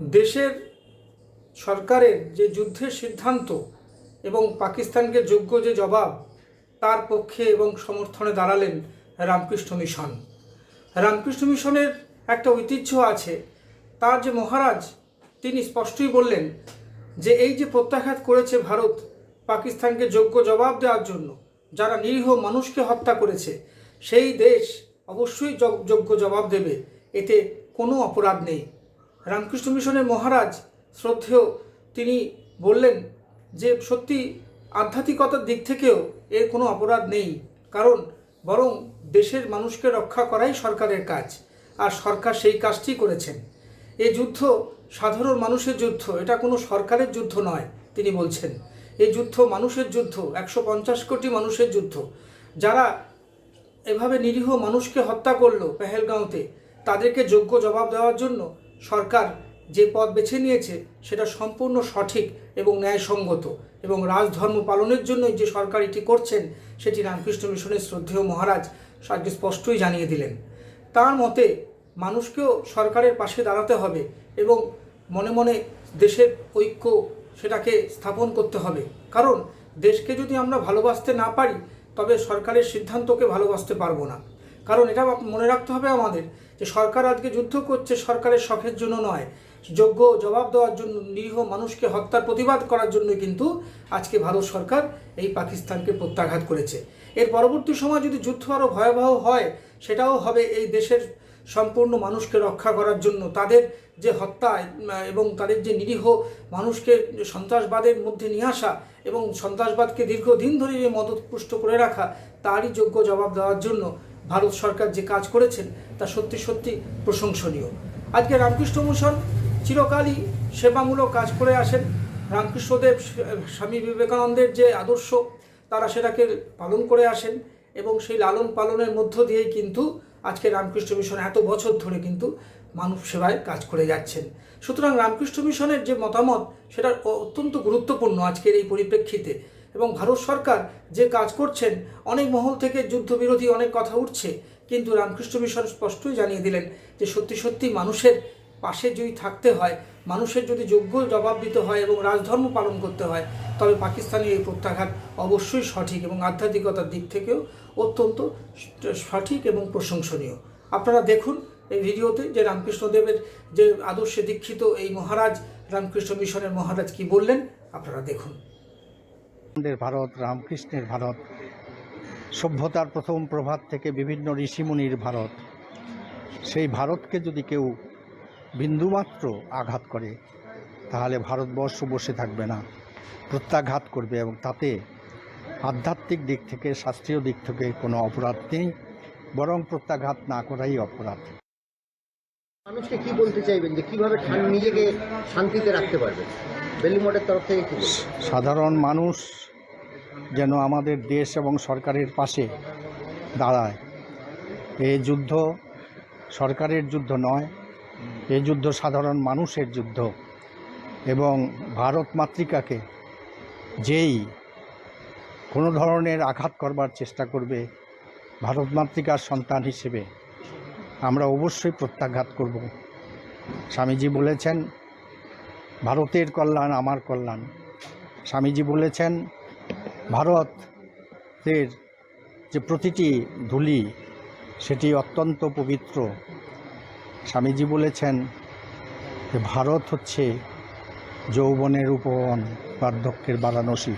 দেশের সরকারের যে যুদ্ধের সিদ্ধান্ত এবং পাকিস্তানকে যোগ্য যে জবাব, তার পক্ষে এবং সমর্থনে দাঁড়ালেন রামকৃষ্ণ মিশন। রামকৃষ্ণ মিশনের একটা ঐতিহ্য আছে। তার যে মহারাজ, তিনি স্পষ্টই বললেন যে এই যে প্রত্যাঘাত করেছে ভারত পাকিস্তানকে যোগ্য জবাব দেওয়ার জন্য, যারা নিরীহ মানুষকে হত্যা করেছে, সেই দেশ অবশ্যই যোগ- যোগ্য জবাব দেবে। এতে কোনো অপরাধ নেই। রামকৃষ্ণ মিশনের মহারাজ শ্রদ্ধেয়, তিনি বললেন যে সত্যি আধ্যাত্মিকতার দিক থেকেও এর কোনো অপরাধ নেই, কারণ বরং দেশের মানুষকে রক্ষা করাই সরকারের কাজ, আর সরকার সেই কাজটি করেছেন। এ যুদ্ধ সাধারণ মানুষের যুদ্ধ, এটা কোনো সরকারের যুদ্ধ নয়, তিনি বলছেন। এই যুদ্ধ মানুষের যুদ্ধ, একশো পঞ্চাশ কোটি মানুষের যুদ্ধ। যারা এভাবে নিরীহ মানুষকে হত্যা করল পেহেলগাঁওতে, তাদেরকে যোগ্য জবাব দেওয়ার জন্য সরকার যে পথ বেছে নিয়েছে সেটা সম্পূর্ণ সঠিক এবং ন্যায়সঙ্গত এবং রাজধর্ম পালনের জন্য যে সরকার এটি করছেন, সেটি রামকৃষ্ণ মিশনের শ্রদ্ধেয় মহারাজ আজকে স্পষ্টই জানিয়ে দিলেন। তার মতে মানুষকেও সরকারের পাশে দাঁড়াতে হবে এবং মনে মনে দেশের ঐক্য সেটাকে স্থাপন করতে হবে। কারণ দেশকে যদি আমরা ভালোবাসতে না পারি, তবে সরকারের সিদ্ধান্তকে ভালোবাসতে পারব না। কারণ এটা মনে রাখতে হবে আমাদের যে সরকার আজকে যুদ্ধ করছে সরকারের শখের জন্য নয়, যোগ্য জবাব দেওয়ার জন্য, নিরীহ মানুষকে হত্যার প্রতিবাদ করার জন্য কিন্তু আজকে ভারত সরকার এই পাকিস্তানকে প্রত্যাঘাত করেছে। এর পরবর্তী সময় যদি যুদ্ধ আরও ভয়াবহ হয়, সেটাও হবে এই দেশের সম্পূর্ণ মানুষকে রক্ষা করার জন্য। তাদের যে হত্যা এবং তাদের যে নিরীহ মানুষকে সন্ত্রাসবাদের মধ্যে নিয়ে আসা এবং সন্ত্রাসবাদকে দীর্ঘদিন ধরে যে মদতপুষ্ট করে রাখা, তারই যোগ্য জবাব দেওয়ার জন্য ভারত সরকার যে কাজ করেছেন, তা সত্যি সত্যি প্রশংসনীয়। আজকে রামকৃষ্ণ মিশন চিরকালই সেবামূলক কাজ করে আসেন। রামকৃষ্ণদেব স্বামী বিবেকানন্দের যে আদর্শ, তারা সেটাকে পালন করে আসেন এবং সেই লালন পালনের মধ্য দিয়েই কিন্তু আজকে রামকৃষ্ণ মিশন এত বছর ধরে কিন্তু মানব সেবায় কাজ করে যাচ্ছেন। সুতরাং রামকৃষ্ণ মিশনের যে মতামত, সেটা অত্যন্ত গুরুত্বপূর্ণ আজকের এই পরিপ্রেক্ষিতে। এবং ভারত সরকার যে কাজ করছেন, অনেক মহল থেকে যুদ্ধবিরোধী অনেক কথা উঠছে, কিন্তু রামকৃষ্ণ মিশন স্পষ্টই জানিয়ে দিলেন যে সত্যি সত্যি মানুষের পাশে যদি থাকতে হয়, মানুষের যদি যোগ্য জবাব দিতে হয় এবং রাজধর্ম পালন করতে হয়, তবে পাকিস্তানের এই প্রত্যাঘাত অবশ্যই সঠিক এবং আধ্যাত্মিকতার দিক থেকেও অত্যন্ত সঠিক এবং প্রশংসনীয়। আপনারা দেখুন এই ভিডিওতে যে রামকৃষ্ণদেবের যে আদর্শে দীক্ষিত এই মহারাজ, রামকৃষ্ণ মিশনের মহারাজ কি বললেন, আপনারা দেখুন। ভারত রামকৃষ্ণের ভারত সভ্যতার প্রথম প্রভাত থেকে বিভিন্ন ঋষিমুনির ভারত। সেই ভারতকে যদি কেউ বিন্দুমাত্র আঘাত করে তাহলে ভারতবর্ষ বসে থাকবে না প্রত্যাঘাত করবে এবং তাতে আধ্যাত্মিক দিক থেকে শাস্ত্রীয় দিক থেকে কোনো অপরাধ নেই বরং প্রত্যাঘাত না করাই অপরাধ। মানুষকে কি বলতে চাইবেন যে কীভাবে নিজেকে শান্তিতে রাখতে পারবেন বেলুর তরফ থেকে কি সাধারণ মানুষ যেন আমাদের দেশ এবং সরকারের পাশে দাঁড়ায়। এ যুদ্ধ সরকারের যুদ্ধ নয়, এ যুদ্ধ সাধারণ মানুষের যুদ্ধ। এবং ভারত মাতৃকাকে যেই কোনো ধরনের আঘাত করবার চেষ্টা করবে, ভারত মাতৃকার সন্তান হিসেবে আমরা অবশ্যই প্রত্যাঘাত করব। স্বামীজি বলেছেন, ভারতের কল্যাণ আমার কল্যাণ। স্বামীজি বলেছেন ভারতের যে প্রতিটি ধুলি, সেটি অত্যন্ত পবিত্র। স্বামীজি বলেছেন যে ভারত হচ্ছে যৌবনের উপবন বার্ধক্যের বারাণসী।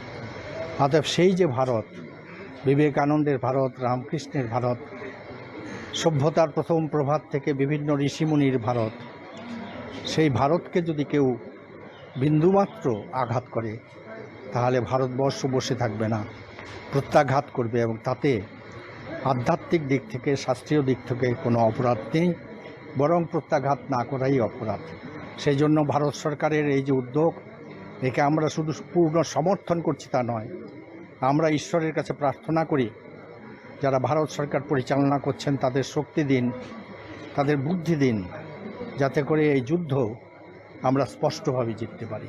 অতএব সেই যে ভারত, বিবেকানন্দের ভারত, রামকৃষ্ণের ভারত, সভ্যতার প্রথম প্রভাত থেকে বিভিন্ন ঋষিমুনির ভারত, সেই ভারতকে যদি কেউ বিন্দুমাত্র আঘাত করে তাহলে ভারতবর্ষ বসে থাকবে না, প্রত্যাঘাত করবে এবং তাতে আধ্যাত্মিক দিক থেকে, শাস্ত্রীয় দিক থেকে কোনো অপরাধ নেই, বরং প্রত্যাঘাত না করাই অপরাধ। সেই জন্য ভারত সরকারের এই যে উদ্যোগ, একে আমরা শুধু পূর্ণ সমর্থন করছি তা নয়, আমরা ঈশ্বরের কাছে প্রার্থনা করি, যারা ভারত সরকার পরিচালনা করছেন তাদের শক্তি দিন, তাদের বুদ্ধি দিন, যাতে করে এই যুদ্ধ আমরা স্পষ্টভাবে জিততে পারি।